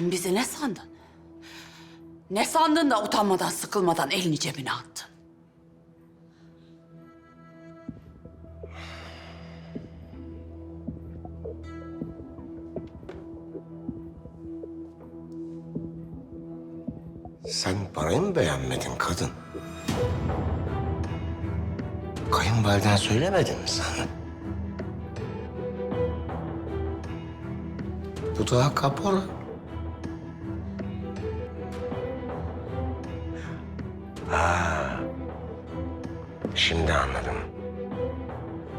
Sen bizi ne sandın? Ne sandın da utanmadan sıkılmadan elini cebine attın? Sen parayı mı beğenmedin kadın? Kayınvaliden söylemedi mi sana? Bu daha kapora. Ha, şimdi anladım.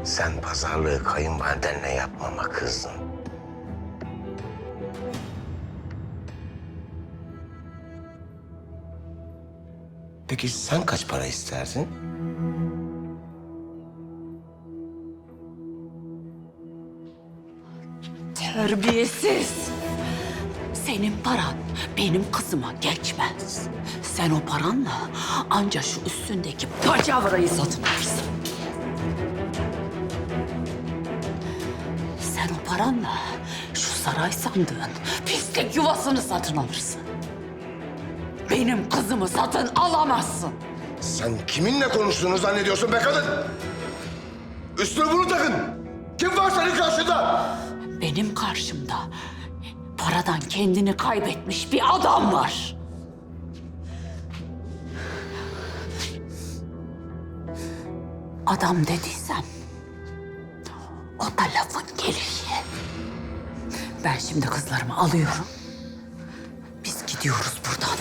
Sen pazarlığı kayınvalidenle yapmama kızdın. Peki sen kaç para isterdin? Terbiyesiz. Senin paran benim kızıma geçmez. Sen o paranla anca şu üstündeki paçavrayı satın alırsın. Sen o paranla şu saray sandığın pislik yuvasını satın alırsın. Benim kızımı satın alamazsın. Sen kiminle konuştuğunu zannediyorsun be kadın? Üstüne bunu takın. Kim var senin karşında? Benim karşımda paradan kendini kaybetmiş bir adam var. Adam dediysem o da lafın gelişi. Ben şimdi kızlarımı alıyorum. Biz gidiyoruz buradan.